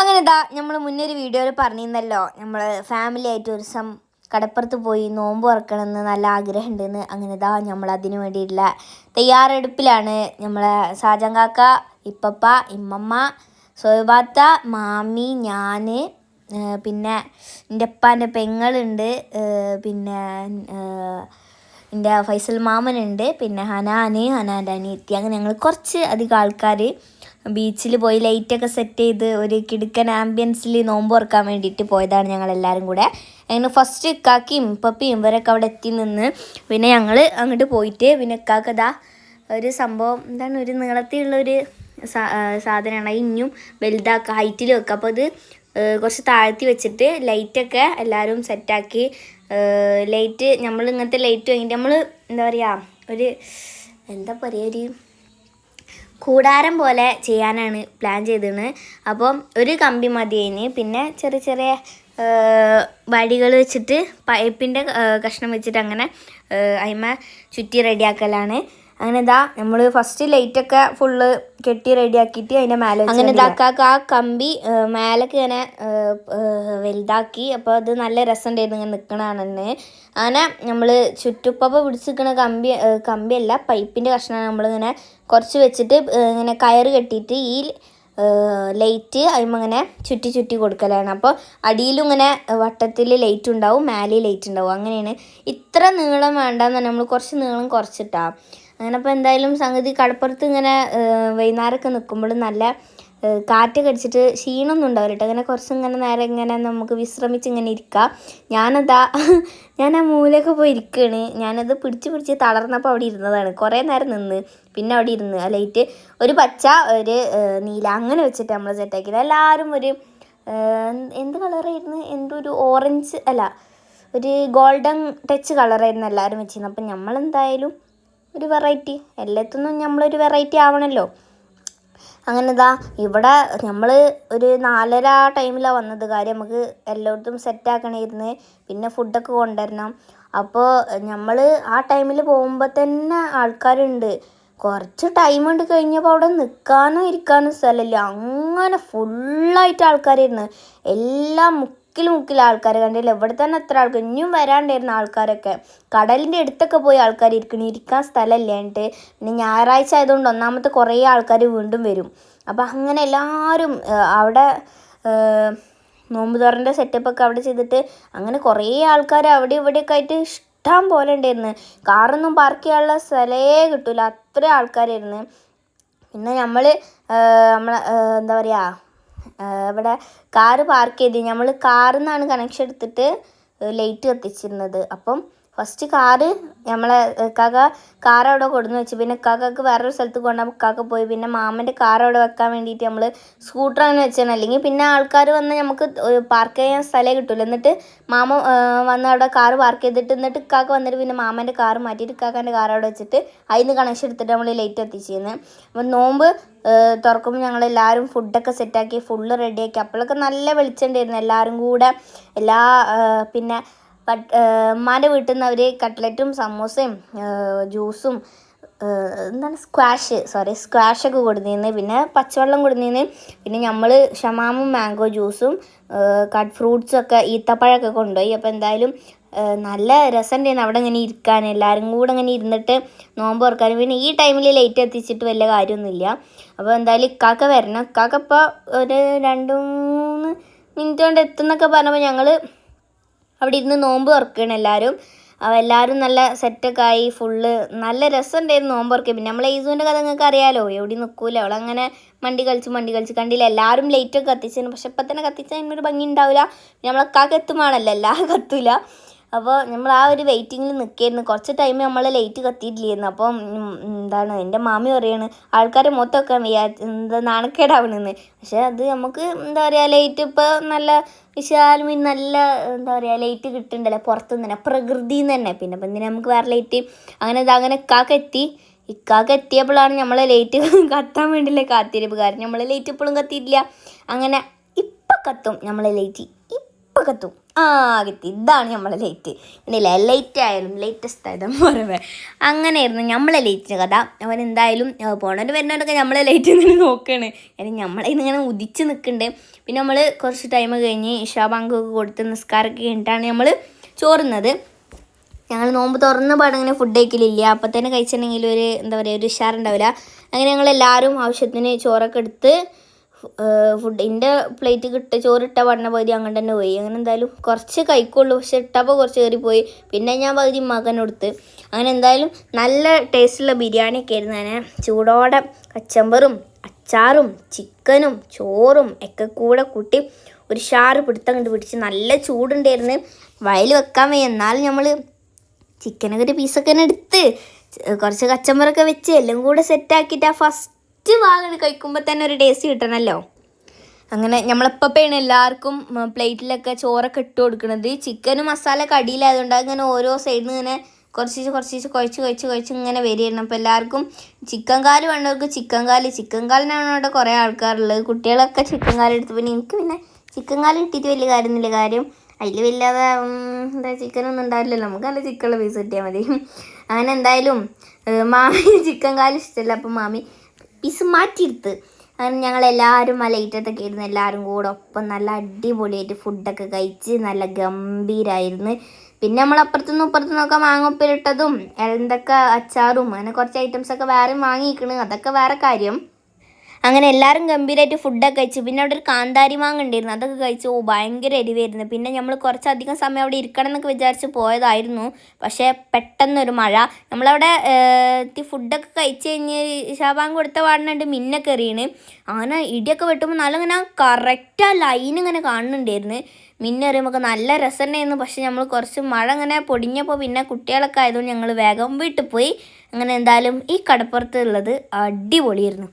അങ്ങനെ ഇതാ നമ്മൾ മുന്നൊരു വീഡിയോയിൽ പറഞ്ഞിരുന്നല്ലോ. നമ്മൾ ഫാമിലി ആയിട്ട് ഒരു ദിവസം കടപ്പുറത്ത് പോയി നോമ്പ് തുറക്കണമെന്ന് നല്ല ആഗ്രഹം ഉണ്ടെന്ന് അങ്ങനെ ഇതാ നമ്മൾ അതിന് വേണ്ടിയിട്ടുള്ള തയ്യാറെടുപ്പിലാണ് നമ്മളെ സാജം കാക്ക ഇപ്പപ്പ ഇമ്മമ്മ സോയബാത്ത മാമി ഞാൻ പിന്നെ എന്റെ ഉപ്പാന്റെ പെങ്ങളുണ്ട്. പിന്നെ എന്റെ ഫൈസൽ മാമനുണ്ട്. പിന്നെ ഹനാന് ഹനാന്റെ അനിയത്തി. അങ്ങനെ ഞങ്ങൾ കുറച്ച് അധികം ആൾക്കാർ ബീച്ചിൽ പോയി ലൈറ്റൊക്കെ സെറ്റ് ചെയ്ത് ഒരു കിടുക്കൻ ആംബിയൻസിൽ നോമ്പ് ഓർക്കാൻ വേണ്ടിയിട്ട് പോയതാണ് ഞങ്ങൾ എല്ലാവരും കൂടെ. അങ്ങനെ ഫസ്റ്റ് ഇക്കാക്കിയും ഇപ്പപ്പിയും ഇവരൊക്കെ അവിടെ എത്തി നിന്ന് പിന്നെ ഞങ്ങൾ അങ്ങോട്ട് പോയിട്ട് പിന്നെ ഇക്കാക്കതാ ഒരു സംഭവം എന്താണ് ഒരു നീളത്തിലുള്ളൊരു ഒരു സാധനമാണ്. ഇനിയും വലുതാക്കുക ഹൈറ്റിൽ വെക്കുക അപ്പോൾ അത് കുറച്ച് താഴ്ത്തി വെച്ചിട്ട് ലൈറ്റൊക്കെ എല്ലാവരും സെറ്റാക്കി ലൈറ്റ് നമ്മൾ ഇങ്ങനത്തെ ലൈറ്റ് വാങ്ങിയിട്ട് നമ്മൾ എന്താ പറയുക ഒരു എന്താ പറയുക ഒരു കൂടാരം പോലെ ചെയ്യാനാണ് പ്ലാൻ ചെയ്തത് അപ്പം ഒരു കമ്പി മതി അതിന് പിന്നെ ചെറിയ ചെറിയ വടികൾ വെച്ചിട്ട് പൈപ്പിന്റെ കഷ്ണം വെച്ചിട്ട് അങ്ങനെ അയിമ ചുറ്റി റെഡിയാക്കലാണ് അങ്ങനെ ഇതാ നമ്മൾ ഫസ്റ്റ് ലൈറ്റ് ഒക്കെ ഫുള്ള് കെട്ടി റെഡിയാക്കിയിട്ട് അതിന്റെ മേലെ അങ്ങനെ ഇതാക്കാക്ക ആ കമ്പി മേലേക്ക് ഇങ്ങനെ വലുതാക്കി അപ്പോൾ അത് നല്ല രസമുണ്ടായിരുന്നു ഇങ്ങനെ നിൽക്കണതാണ് അങ്ങനെ നമ്മൾ ചുറ്റുപ്പപ്പ പിടിച്ച് നിൽക്കുന്ന കമ്പി അല്ല കമ്പിയല്ല പൈപ്പിന്റെ കഷ്ണമാണ് നമ്മളിങ്ങനെ കുറച്ച് വെച്ചിട്ട് ഇങ്ങനെ കയറ് കെട്ടിയിട്ട് ഈ ലൈറ്റ് അതിങ്ങനെ ചുറ്റി ചുറ്റി കൊടുക്കലാണ്. അപ്പോൾ അടിയിലും ഇങ്ങനെ വട്ടത്തിൽ ലൈറ്റ് ഉണ്ടാവും മേലെ ലൈറ്റ് ഉണ്ടാവും. അങ്ങനെയാണ്. ഇത്ര നീളം വേണ്ടെന്ന് നമ്മൾ കുറച്ച് നീളം കുറച്ചിട്ടാ. അങ്ങനെ അപ്പോൾ എന്തായാലും സംഗതി കടപ്പുറത്ത് ഇങ്ങനെ വൈകുന്നേരമൊക്കെ നിൽക്കുമ്പോൾ നല്ല കാറ്റ് കടിച്ചിട്ട് ക്ഷീണമൊന്നും ഉണ്ടാവില്ല കേട്ടോ അങ്ങനെ കുറച്ച് ഇങ്ങനെ നേരം ഇങ്ങനെ നമുക്ക് വിശ്രമിച്ച് ഇങ്ങനെ ഇരിക്കാം. ഞാനതാ ഞാൻ ആ മൂലയൊക്കെ പോയി ഇരിക്കുകയാണ് ഞാനത് പിടിച്ച് പിടിച്ച് തളർന്നപ്പോൾ അവിടെ ഇരുന്നതാണ്. കുറേ നേരം നിന്ന് പിന്നെ അവിടെ ഇരുന്ന് ആ ലൈറ്റ് ഒരു പച്ച ഒരു നീല അങ്ങനെ വെച്ചിട്ട് നമ്മൾ സെറ്റാക്കിയത് എല്ലാവരും ഒരു എന്ത് കളറായിരുന്നു? എന്തോ ഒരു ഓറഞ്ച് അല്ല ഒരു ഗോൾഡൻ ടച്ച് കളറായിരുന്നു എല്ലാവരും വെച്ചിരുന്നത്. അപ്പം നമ്മളെന്തായാലും ഒരു വെറൈറ്റി എല്ലാത്തിനും നമ്മളൊരു വെറൈറ്റി ആവണല്ലോ. അങ്ങനെ ഇതാ ഇവിടെ നമ്മൾ ഒരു നാലര ടൈമിലാണ് വന്നത്. കാര്യം നമുക്ക് എല്ലായിടത്തും സെറ്റാക്കണമായിരുന്നു പിന്നെ ഫുഡൊക്കെ കൊണ്ടുവരണം. അപ്പോൾ നമ്മൾ ആ ടൈമിൽ പോകുമ്പോൾ തന്നെ ആൾക്കാരുണ്ട്. കുറച്ച് ടൈം കൊണ്ട് കഴിഞ്ഞപ്പോൾ അവിടെ നിൽക്കാനും ഇരിക്കാനും സ്ഥലമില്ല. അങ്ങനെ ഫുള്ളായിട്ട് ആൾക്കാരായിരുന്നു എല്ലാം മുക്കിൽ മുക്കിൽ ആൾക്കാർ കണ്ടില്ല? ഇവിടെ തന്നെ എത്ര ആൾക്കാർ ഇനിയും വരാണ്ടായിരുന്ന ആൾക്കാരൊക്കെ. കടലിന്റെ അടുത്തൊക്കെ പോയി ആൾക്കാർ ഇരിക്കണ. ഇരിക്കാൻ സ്ഥലമില്ലാണ്ട് പിന്നെ ഞായറാഴ്ച ആയതുകൊണ്ട് ഒന്നാമത്തെ കുറേ ആൾക്കാർ വീണ്ടും വരും. അപ്പം അങ്ങനെ എല്ലാവരും അവിടെ നോമ്പ് തുറന്റെ സെറ്റപ്പൊക്കെ അവിടെ ചെയ്തിട്ട് അങ്ങനെ കുറേ ആൾക്കാർ അവിടെ ഇവിടെയൊക്കെ ആയിട്ട് ഇഷ്ടം പോലെ ഉണ്ടായിരുന്നു. കാറൊന്നും പാർക്ക് ചെയ്യാനുള്ള സ്ഥലേ കിട്ടൂല. അത്ര ആൾക്കാരായിരുന്നു. പിന്നെ നമ്മൾ നമ്മൾ എന്താ പറയുക ഇവിടെ കാറ് പാർക്ക് ചെയ്ത് നമ്മൾ കാറിൽ നിന്നാണ് കണക്ഷൻ എടുത്തിട്ട് ലൈറ്റ് കത്തിച്ചിരുന്നത്. അപ്പം ഫസ്റ്റ് കാറ് നമ്മളെ കാക്ക കാർ അവിടെ കൊടുന്ന് വെച്ച്. പിന്നെ കാക്കക്ക് വേറൊരു സ്ഥലത്ത് കൊണ്ടുപോകുമ്പോൾ കാക്ക പോയി. പിന്നെ മാമന്റെ കാർ അവിടെ വെക്കാൻ വേണ്ടിയിട്ട് നമ്മൾ സ്കൂട്ടർ സ്കൂട്ടറാണ് വെച്ചാണ്. അല്ലെങ്കിൽ പിന്നെ ആൾക്കാർ വന്ന് നമുക്ക് പാർക്ക് ചെയ്യാൻ സ്ഥലമേ കിട്ടില്ല എന്നിട്ട് മാമ വന്ന് അവിടെ കാർ പാർക്ക് ചെയ്തിട്ട് എന്നിട്ട് കാക്ക വന്നിട്ട് പിന്നെ മാമന്റെ കാർ മാറ്റിയിട്ട് കാക്കാന്റെ കാർ അവിടെ വെച്ചിട്ട് അതിന് കണക്ഷൻ എടുത്തിട്ട് നമ്മൾ ലൈറ്റ് എത്തിച്ചിരുന്നത് അപ്പം നോമ്പ് തുറക്കുമ്പോൾ ഞങ്ങൾ എല്ലാവരും ഫുഡൊക്കെ സെറ്റാക്കി ഫുള്ള് റെഡിയാക്കി അപ്പോഴൊക്കെ നല്ല വെളിച്ചമുണ്ടായിരുന്നു എല്ലാവരും കൂടെ എല്ലാ പിന്നെ കട്ട് ഉമ്മാന്റെ വീട്ടിൽ നിന്ന് അവർ കട്ട്ലറ്റും സമൂസയും ജ്യൂസും എന്താണ് സ്ക്വാഷ് സോറി സ്ക്വാഷൊക്കെ കൊടുത്തിരുന്നു പിന്നെ പച്ചവെള്ളം കൊടുത്തിരുന്നു പിന്നെ നമ്മൾ ഷമാമും മാംഗോ ജ്യൂസും കട്ട് ഫ്രൂട്ട്സും ഒക്കെ ഈത്തപ്പഴമൊക്കെ കൊണ്ടുപോയി. അപ്പോൾ എന്തായാലും നല്ല രസമുണ്ടായിരുന്നു അവിടെ ഇങ്ങനെ ഇരിക്കാൻ. എല്ലാവരും കൂടെ ഇങ്ങനെ ഇരുന്നിട്ട് നോമ്പ് ഓർക്കാനും പിന്നെ ഈ ടൈമിൽ ലേറ്റ് എത്തിച്ചിട്ട് വലിയ കാര്യമൊന്നുമില്ല. അപ്പോൾ എന്തായാലും ഇക്കാക്ക വരണം. ഇക്കാക്ക ഇപ്പോൾ ഒരു രണ്ട് മൂന്ന് മിനിറ്റ് കൊണ്ട് എത്തുന്നൊക്കെ പറഞ്ഞപ്പോൾ ഞങ്ങൾ അവിടെ ഇരുന്ന് നോമ്പ് തുറക്കുകയാണ് എല്ലാവരും. എല്ലാവരും നല്ല സെറ്റൊക്കെ ആയി ഫുള്ള് നല്ല രസമുണ്ടായിരുന്നു നോമ്പ് തുറക്കുക പിന്നെ നമ്മളെ ഈസുവിന്റെ കഥ നിങ്ങൾക്ക് അറിയാലോ. എവിടെ നിൽക്കൂല. അവളങ്ങനെ മണ്ടി കളിച്ച് മണ്ടി കളിച്ച് കണ്ടില്ല. എല്ലാവരും ലൈറ്റൊക്കെ കത്തിച്ചു പക്ഷെ ഇപ്പം തന്നെ കത്തിച്ചാൽ അതിനൊരു ഭംഗി ഉണ്ടാവില്ല. നമ്മളെ കാക്ക എല്ലാ എല്ലാം കത്തൂല. അപ്പോൾ നമ്മൾ ആ ഒരു വെയിറ്റിങ്ങിൽ നിൽക്കായിരുന്നു കുറച്ച് ടൈം നമ്മൾ ലൈറ്റ് കത്തിയിട്ടില്ലായിരുന്നു അപ്പം എന്താണ് എന്റെ മാമി പറയാണ് ആൾക്കാരെ മൊത്തമൊക്കെ വയ്യാ എന്താ നാണക്കേടാവണെന്ന്. പക്ഷേ അത് നമുക്ക് എന്താ പറയുക ലൈറ്റ് ഇപ്പോൾ നല്ല വിശാലമി നല്ല എന്താ പറയുക ലൈറ്റ് കിട്ടുന്നുണ്ടല്ലോ പുറത്തുനിന്ന് തന്നെ. പ്രകൃതിയിൽ തന്നെ. പിന്നെ ഇപ്പം എന്തിനാ നമുക്ക് വേറെ ലൈറ്റ് അങ്ങനെ ഇത് അങ്ങനെ ഇക്കാക്ക എത്തി. ഇക്കാക്ക എത്തിയപ്പോഴാണ് നമ്മളെ ലൈറ്റ് കത്താൻ വേണ്ടിയുള്ള കാത്തിരിപ്പ്. കാരണം നമ്മളെ ലൈറ്റ് ഇപ്പോഴും കത്തിയിട്ടില്ല അങ്ങനെ ഇപ്പം കത്തും നമ്മളെ ലൈറ്റ് ഇപ്പം ഇപ്പം കത്തും ആ കത്തി ഇതാണ് നമ്മളെ ലേറ്റ് ഇങ്ങനെയല്ല ലേറ്റ് ആയാലും ലേറ്റസ്റ്റ് ആയതും പറവേ അങ്ങനെയായിരുന്നു നമ്മളെ ലേറ്റ് കഥ. അവൻ എന്തായാലും പോണവർ വരുന്നവരൊക്കെ നമ്മളെ ലേറ്റ് എന്ന് നോക്കുകയാണ് കാര്യം നമ്മളെ ഇങ്ങനെ ഉദിച്ച് നിൽക്കുന്നുണ്ട് പിന്നെ നമ്മൾ കുറച്ച് ടൈം കഴിഞ്ഞ് ഇഷാ ബാങ്കൊക്കെ കൊടുത്ത് നിസ്കാരമൊക്കെ കഴിഞ്ഞിട്ടാണ് നമ്മൾ ചോറുന്നത്. ഞങ്ങൾ നോമ്പ് തുറന്ന പാടെ അങ്ങനെ ഫുഡ് കഴിക്കലില്ല. അപ്പം തന്നെ കഴിച്ചിട്ടുണ്ടെങ്കിൽ ഒരു എന്താ പറയുക ഒരു ഉഷാറുണ്ടാവില്ല. അങ്ങനെ ഞങ്ങൾ എല്ലാവരും ആവശ്യത്തിന് ചോറൊക്കെ എടുത്ത് ഫുഡ് എന്റെ പ്ലേറ്റ് കിട്ട ചോറിട്ട പറഞ്ഞ പകുതി അങ്ങനെ തന്നെ പോയി. അങ്ങനെ എന്തായാലും കുറച്ച് കഴിക്കുള്ളൂ. പക്ഷെ ഇട്ടപ്പോൾ കുറച്ച് കയറിപ്പോയി. പിന്നെ ഞാൻ പകുതി മകനെടുത്ത് അങ്ങനെ എന്തായാലും നല്ല ടേസ്റ്റുള്ള ബിരിയാണിയൊക്കെ ആയിരുന്നു അങ്ങനെ ചൂടോടെ കച്ചമ്പറും അച്ചാറും ചിക്കനും ചോറും ഒക്കെ കൂടെ കൂട്ടി ഒരു ഷാറ് പിടുത്തം കണ്ട് പിടിച്ച് നല്ല ചൂടുണ്ടായിരുന്നു. വയൽ വെക്കാൻ വയ്യ. എന്നാലും നമ്മൾ ചിക്കനൊക്കെ ഒരു പീസൊക്കെ തന്നെ എടുത്ത് കുറച്ച് കച്ചമ്പറൊക്കെ വെച്ച് എല്ലാം കൂടെ സെറ്റാക്കിയിട്ട് ആ ഫസ്റ്റ് ഭാഗം കഴിക്കുമ്പോൾ തന്നെ ഒരു ടേസ്റ്റ് കിട്ടണമല്ലോ അങ്ങനെ നമ്മളെപ്പോഴാണ് എല്ലാവർക്കും പ്ലേറ്റിലൊക്കെ ചോറൊക്കെ ഇട്ട് കൊടുക്കുന്നത് ചിക്കനും മസാല കടിയിലായതുകൊണ്ട് അങ്ങനെ ഓരോ സൈഡിൽ നിന്ന് ഇങ്ങനെ കുറച്ച് കുറച്ച് കുഴച്ച് കുഴച്ച് കുഴച്ച് ഇങ്ങനെ വരികയാണ്. അപ്പോൾ എല്ലാവർക്കും ചിക്കൻ കാൽ വേണ്ടവർക്ക് ചിക്കൻ കാൽ. ചിക്കൻ കാലിനാണ് ഇവിടെ കുറേ ആൾക്കാരുള്ളത്. കുട്ടികളൊക്കെ ചിക്കൻ കാൽ എടുത്ത് പിന്നെ എനിക്ക് പിന്നെ ചിക്കൻ കാൽ കിട്ടിയിട്ട് വലിയ കാര്യമൊന്നുമില്ല. കാര്യം അതിൽ വല്ലാതെ എന്താ ചിക്കനൊന്നും ഉണ്ടാവില്ലല്ലോ. നമുക്ക് നല്ല ചിക്കനുള്ള പീസ് കിട്ടിയാൽ മതി. അങ്ങനെ എന്തായാലും മാമി ചിക്കൻ കാൽ ഇഷ്ടമല്ല. അപ്പം മാമി പീസ് മാറ്റിയെടുത്ത്. അങ്ങനെ ആ ലൈറ്റത്തൊക്കെ ഇരുന്ന് എല്ലാവരും കൂടെ ഒപ്പം നല്ല അടിപൊളിയായിട്ട് ഫുഡൊക്കെ കഴിച്ച് നല്ല ഗംഭീരമായിരുന്നു പിന്നെ നമ്മൾ അപ്പുറത്തുനിന്ന് ഇപ്പുറത്തുനിന്നൊക്കെ മാങ്ങൊപ്പിലിട്ടതും എന്തൊക്കെ അച്ചാറും അങ്ങനെ കുറച്ച് ഐറ്റംസൊക്കെ വേറെ വാങ്ങിയിരിക്കണ് അതൊക്കെ വേറെ കാര്യം. അങ്ങനെ എല്ലാവരും ഗംഭീരമായിട്ട് ഫുഡൊക്കെ കഴിച്ചു. പിന്നെ അവിടെ ഒരു കാന്താരി മാങ്ങ ഉണ്ടായിരുന്നു. അതൊക്കെ കഴിച്ചു. ഓ ഭയങ്കര എരിവായിരുന്നു. പിന്നെ നമ്മൾ കുറച്ചധികം സമയം അവിടെ ഇരിക്കണം എന്നൊക്കെ വിചാരിച്ച് പോയതായിരുന്നു. പക്ഷേ പെട്ടെന്നൊരു മഴ. നമ്മളവിടെ ഫുഡൊക്കെ കഴിച്ച് കഴിഞ്ഞ് ഷാബാങ് കൊടുത്ത പാടുന്നുണ്ട് മിന്നൊക്കെ എറിയണ്. അങ്ങനെ ഇടിയൊക്കെ വെട്ടുമ്പോൾ നല്ല ഇങ്ങനെ കറക്റ്റ് ആ ലൈൻ ഇങ്ങനെ കാണുന്നുണ്ടായിരുന്നു. മിന്നെറിയുമ്പോൾ നല്ല രസമുണ്ടായിരുന്നു പക്ഷെ നമ്മൾ കുറച്ച് മഴ ഇങ്ങനെ പൊടിഞ്ഞപ്പോൾ പിന്നെ കുട്ടികളൊക്കെ ആയതുകൊണ്ട് ഞങ്ങൾ വേഗം വീട്ടിൽ പോയി. അങ്ങനെ എന്തായാലും ഈ കടപ്പുറത്തുള്ളത് അടിപൊളിയായിരുന്നു.